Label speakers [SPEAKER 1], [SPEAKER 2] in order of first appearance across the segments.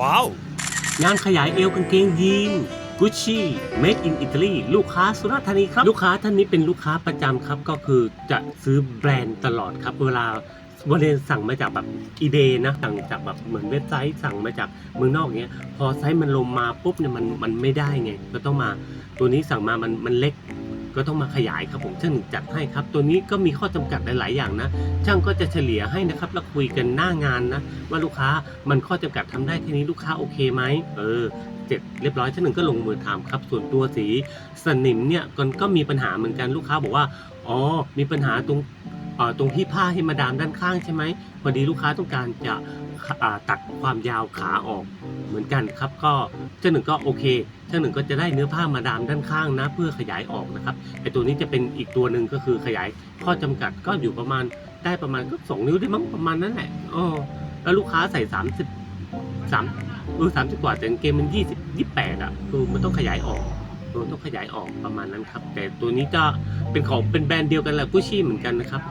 [SPEAKER 1] ว้าว
[SPEAKER 2] งานขยายเอวกางเกงยีนกุชชี่ made in Italy ลูกค้าสุราษฎร์ธานีครับ ลูกค้าท่านนี้เป็นลูกค้าประจำครับ ก็คือจะซื้อแบรนด์ตลอดครับ เวลาวันนี้สั่งมาจากแบบ eBay นะสั่งจากแบบเหมือนเว็บไซต์สั่งมาจากเมืองนอกเงี้ย พอไซส์มันลงมาปุ๊บเนี่ยมันมันไม่ได้ไง ก็ต้องมาตัวนี้สั่งมามันมันเล็ก ก็ต้องมาขยายครับผมช่างหนึ่งจัดให้ครับ ตัวนี้ก็มีข้อจำกัดหลายๆอย่างนะ ช่างก็จะเฉลี่ยให้นะครับแล้วคุยกันหน้างานนะว่าลูกค้ามันข้อจำกัดทำได้แค่นี้ลูกค้าโอเคไหมเออเสร็จเรียบร้อยช่างหนึ่งก็ลงมือทำครับส่วนตัวสีสนิมเนี่ยก็ก็มีปัญหาเหมือนกันลูกค้าบอกว่าอ๋อมีปัญหาตรงตรงที่ผ้าให้มาดามด้านข้างใช่ไหมพอดีลูกค้าต้องการจะ ตัดความยาวขาออกเหมือนกันครับ ก็เช่าหนึ่งก็โอเคเช่าหนึ่งก็จะได้เนื้อผ้ามาดามด้านข้างนะ เพื่อขยายออกนะครับไอตัวนี้จะเป็นอีกตัวหนึ่งก็คือขยายข้อจำกัดก็อยู่ประมาณได้ประมาณก็สองนิ้วได้มั้งประมาณนั้นแหละอ๋อแล้วลูกค้าใส่สามสิบสามเออสามสิบกว่าแต่งเกมมันยี่สิบยี่แปดอะคือมันต้องขยายออก เออต้องขยายออกประมาณนั้นครับ แต่ตัวนี้จะเป็นของเป็นแบรนด์เดียวกันแหละกุชชี่เหมือนกันนะครับ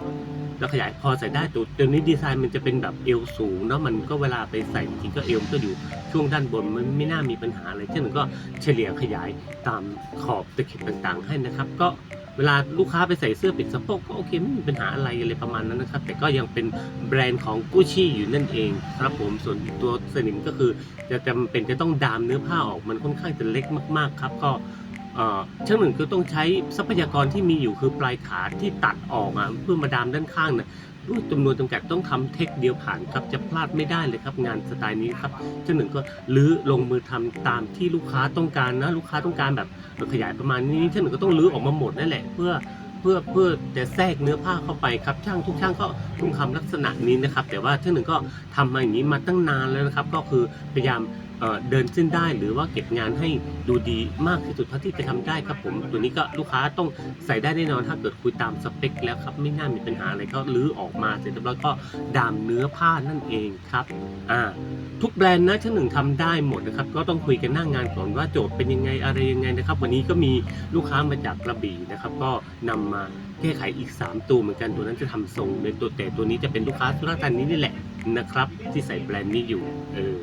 [SPEAKER 2] แล้วขยายพอใส่ได้ตัวตัวนี้ดีไซน์มันจะเป็นแบบเอวสูงเนาะมันก็เวลาไปใส่จริงก็เอวมันก็อยู่ช่วงด้านบนมันไม่น่ามีปัญหาอะไรเช่นนก็เฉลี่ยขยายตามขอบตะเข็บต่างๆ ให้นะครับ ก็เวลาลูกค้าไปใส่เสื้อปิดสะโพกก็โอเคไม่มีปัญหาอะไรอะไรประมาณนั้นนะครับ แต่ก็ยังเป็นแบรนด์ของกุชชี่อยู่นั่นเองครับผมส่วนตัวสนิมก็คือ จะจำเป็นจะต้องดามเนื้อผ้าออกมันค่อนข้างจะเล็กมากๆครับ ก็ ช่างหนึ่งก็ต้องใช้ทรัพยากรที่มีอยู่คือปลายขาที่ตัดออกอะเพื่อมาดามด้านข้างนะด้วยจำนวนจำกัดต้องทำเทคเดียวผ่านครับจะพลาดไม่ได้เลยครับ งานสไตล์นี้ครับช่างหนึ่งก็รื้อลงมือทำตามที่ลูกค้าต้องการนะลูกค้าต้องการแบบขยายประมาณนี้ช่างหนึ่งก็ต้องรื้อออกมาหมดนั่นแหละเพื่อเพื่อเพื่อจะแทรกเนื้อผ้าเข้าไปครับช่างทุกช่างก็ต้องทำลักษณะนี้นะครับ แต่ว่าช่างหนึ่งก็ทำมาอย่างนี้มาตั้งนานแล้วนะครับ ก็คือพยายาม เดินเส้นได้หรือว่าเก็บงานให้ดูดีมากที่สุดเท่าที่จะทำได้ครับผม ตัวนี้ก็ลูกค้าต้องใส่ได้แน่นอนถ้าเกิดคุยตามสเปคแล้วครับไม่น่ามีปัญหาอะไรก็รื้อออกมาเสร็จเรียบร้อยก็ดามเนื้อผ้านั่นเองครับอ่าทุกแบรนด์นะชั้นหนึ่งทำได้หมดนะครับก็ต้องคุยกันหน้างงานก่อนว่าโจทย์เป็นยังไงอะไรยังไงนะครับ วันนี้ก็มีลูกค้ามาจากกระบี่นะครับ ก็นำมาแก้ไขอีก 3 ตัวเหมือนกันตัวนั้นจะทำทรงในตัวแต่ตัวนี้จะเป็นลูกค้าสุราษฎร์ธานีนี่แหละนะครับ ที่ใส่แบรนด์นี้อยู่เออ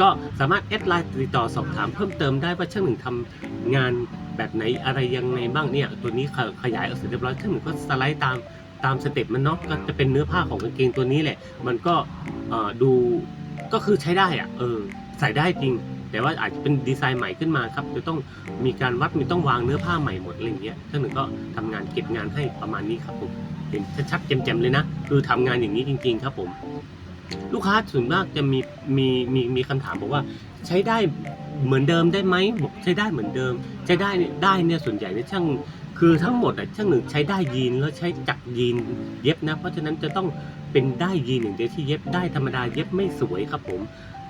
[SPEAKER 2] ก็สามารถแอดไลน์ติดต่อสอบถามเพิ่มเติมได้ว่าช่างหนึ่งทำงานแบบไหนอะไรยังไงบ้างเนี่ยตัวนี้ขขยายออกเสร็จเรียบร้อยช่างหนึ่งก็สไลด์ตามตามสเต็ปมันเนาะก็จะเป็นเนื้อผ้าของกางเกงตัวนี้แหละ มันก็ดูก็คือใช้ได้อะเออใส่ได้จริง แต่ว่าอาจจะเป็นดีไซน์ใหม่ขึ้นมาครับจะต้องมีการวัดมีต้องวางเนื้อผ้าใหม่หมดอะไรอย่างเงี้ยช่างหนึ่งก็ทำงานเก็บงานให้ประมาณนี้ครับผมเห็นชัดๆแจ่มๆเลยนะ คือทำงานอย่างนี้จริง ๆ ครับผม ลูกค้าส่วนมากจะมีมีมีมีคำถามบอกว่าใช้ได้เหมือนเดิมได้ไหมบอกใช้ได้เหมือนเดิม ใช้ได้เนี่ยได้เนี่ยส่วนใหญ่เนี่ยช่างคือทั้งหมดอะช่างหนึ่งใช้ได้ยีนแล้วใช้จักรยีนเย็บนะ เพราะฉะนั้นจะต้องเป็นได้ยีนอย่างเดียวที่เย็บได้ธรรมดาเย็บไม่สวยครับผม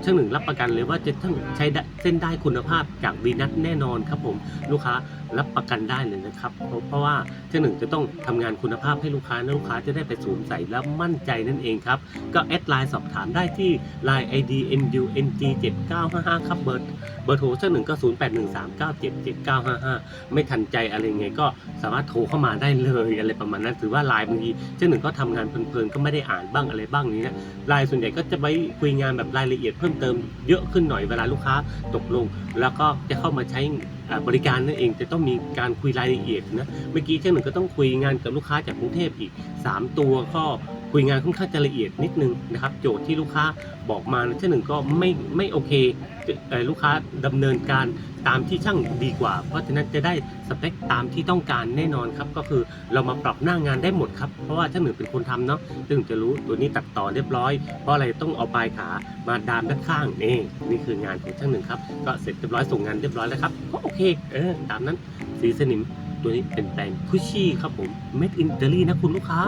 [SPEAKER 2] ช่างหนึ่งรับประกันเลยว่าจะต้องใช้เส้นได้คุณภาพจากวีนัทแน่นอนครับผมลูกค้ารับประกันได้เลยนะครับเพราะเพราะว่าช่างหนึ่งจะต้องทำงานคุณภาพให้ลูกค้านะลูกค้าจะได้ไปสวมใส่แล้วมั่นใจนั่นเองครับ ก็แอดไลน์สอบถามได้ที่ Line ID NUNG 7955ครับเบอร์เบอร์โทรเจ้าหนึ่งก็ 0 8 1 3 9 7 7 9 5 5 ไม่ทันใจอะไรไงก็สามารถโทรเข้ามาได้เลยอะไรประมาณนั้นถือว่าไลน์บางทีเจ้าหนึ่งก็ทำงานเพลินๆก็ไม่ได้อ่านบ้างอะไรบ้างนี้นะไลน์ส่วนใหญ่ก็จะไปคุยงานแบบรายละเอียดเพิ่มเติมเยอะขึ้นหน่อยเวลาลูกค้าตกลง แล้วก็จะเข้ามาใช้บริการนั่นเองจะต้องมีการคุยรายละเอียดนะเมื่อกี้เช่นหนึ่งก็ต้องคุยงานกับลูกค้าจากกรุงเทพอีก 3 ตัวก็ คุยงานค่อนข้างจะละเอียดนิดนึงนะครับ โจทย์ที่ลูกค้าบอกมาเช่นหนึ่งก็ไม่ไม่โอเคลูกค้าดำเนินการตามที่ช่างดีกว่า เพราะฉะนั้นจะได้สเปคตามที่ต้องการแน่นอนครับ ก็คือเรามาปรับหน้างานได้หมดครับ เพราะว่าช่างหนึ่งเป็นคนทำเนาะซึ่งจะรู้ตัวนี้ตัดต่อเรียบร้อย เพราะอะไรต้องเอาปลายขามาดามด้านข้างนี่นี่คืองานของช่างหนึ่งครับ ก็เสร็จเรียบร้อยส่งงานเรียบร้อยแล้วครับก็โอเคเออตามนั้นสีสนิม ตัวนี้เป็นแตงคุชชี่ครับผมเม็ดอินเตอรี่นะคุณลูกค้า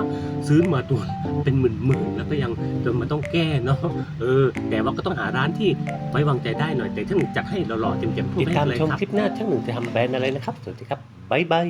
[SPEAKER 2] ซื้อมาตัวเป็นหมื่นๆแล้วก็ยังจนมาต้องแก้เนาะเออแต่ว่าก็ต้องหาร้านที่ไว้วางใจได้หน่อยแต่ช่างหนึ่งจัดให้หล่อๆเต็มๆทั่ว
[SPEAKER 3] ติดตาม
[SPEAKER 2] เลย
[SPEAKER 3] ชม
[SPEAKER 2] ครับ
[SPEAKER 3] คลิปหน้าช่างหนึ่งจะทำแบรนด์อะไรนะครับ สวัสดีครับ บ๊ายบาย